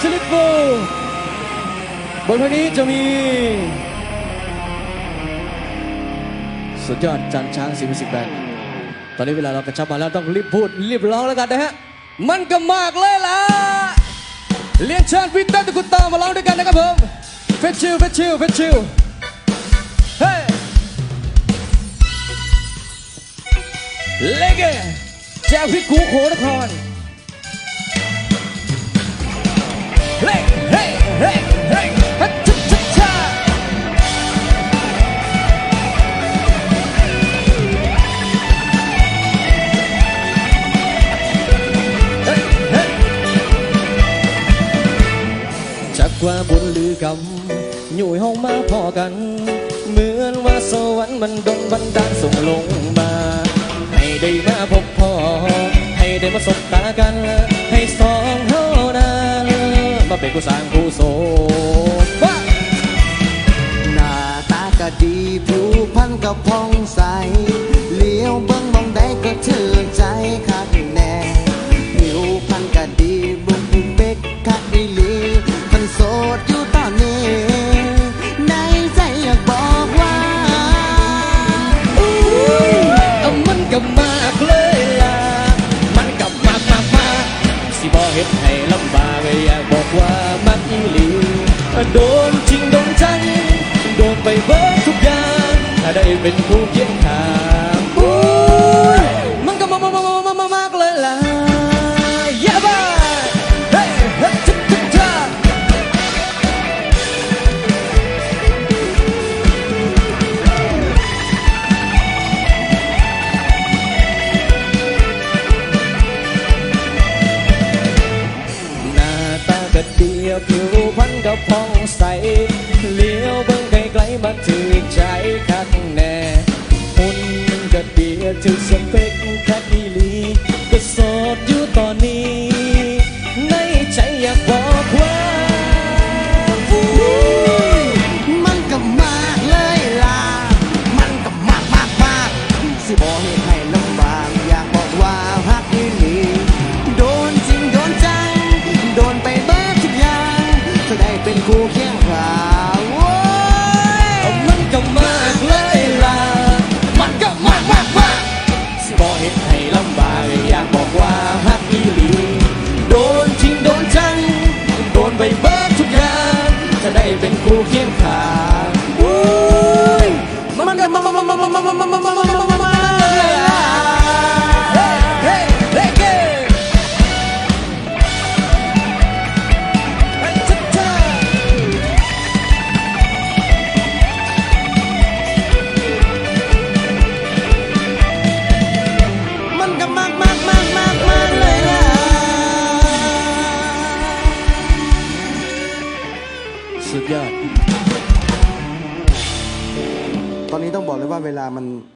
ซิลิโบนเพลงนี้จะมีสุดยอดจันช้างสิมิสิกแบนตอนนี้เวลาเรากระชับมาแล้วต้องรีบพูดรีบร้องแล้วกันนะฮะ มันก็มากเลยล่ะ เรียนเชิญพี่เต้นตะกุตามาร้องด้วยกันนะครับผมเฟชชิลเฟชชิลเฟชชิลเฮ้เลกเกแจวพี่กูโขนคร เฮ้ากว่าบุญหรือกรรมอยู่ห้องมาพอกัน เหมือนว่าสวรรค์มันดลบันดาลส่งลงมา ให้ได้มาพบพ่อ ให้ได้มาสบตากัน ให้สองเท่านั้นมา กูสร้างผู้โสมหน้าตาก็ดีผิวพรรณก็พอ ให้ลำบากอยากบอกว่ามักอีหลีโดนจริงโดนจังโดนไปเบิดทุกอย่างถ้าได้เป็นผู้เคียงข้าง เดียวผิวพรรณก็ผ่องใสเลี้ยวเบิ่งไกลๆมาถึงใจคักแน่หุ่น เมันก็มาเลยละมันก็มามามาป็นคู่เคียงขามันก็มากมามามามามามา สุดยอด ตอนนี้ต้องบอกเลยว่าเวลามัน